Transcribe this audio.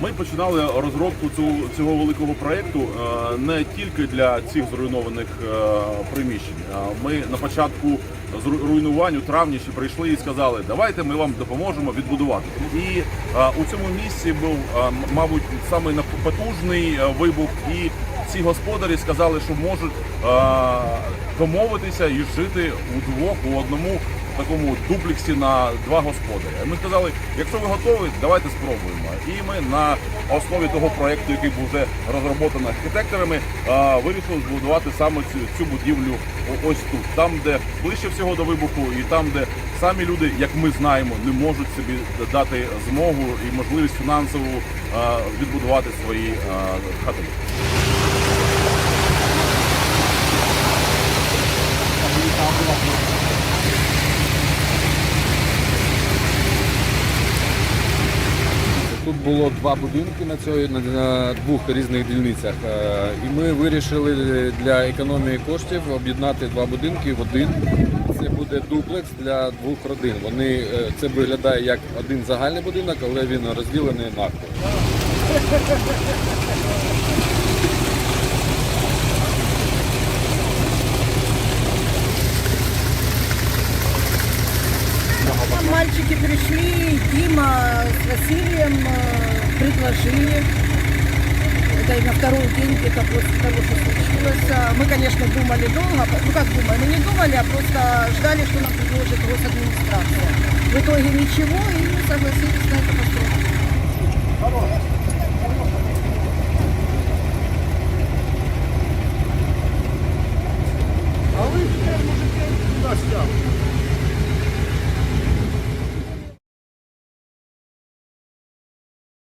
починали розробку цього, цього великого проєкту е, не тільки для цих зруйнованих е, приміщень. Е, Ми на початку руйнувань у травні ще прийшли і сказали, давайте ми вам допоможемо відбудувати. І у цьому місці був, мабуть, самий потужний вибух, і ці господарі сказали, що можуть домовитися і жити удвох у одному такому дуплексі на два господаря. Ми сказали, якщо ви готові, давайте спробуємо. І ми на основі того проекту, який був вже розроблено архітекторами, вирішили збудувати саме цю, цю будівлю ось тут, там, де ближче всього до вибуху, і там, де самі люди, як ми знаємо, не можуть собі дати змогу і можливість фінансову відбудувати свої хати. Тут було два будинки на цьої на, двох різних дільницях. Е, І ми вирішили для економії коштів об'єднати два будинки в один. Це буде дуплекс для двох родин. Вони е, це виглядає як один загальний будинок, але він розділений навпіл. Мальчики пришли, Дима с Василием э, предложили. Это на второй день где-то после того, что случилось. А Мы, конечно, думали долго. Ну как думали? Мы не думали, а просто ждали, что нам предложит госадминистрация. В итоге ничего, и мы согласились на это построить. А ви, мужики, туди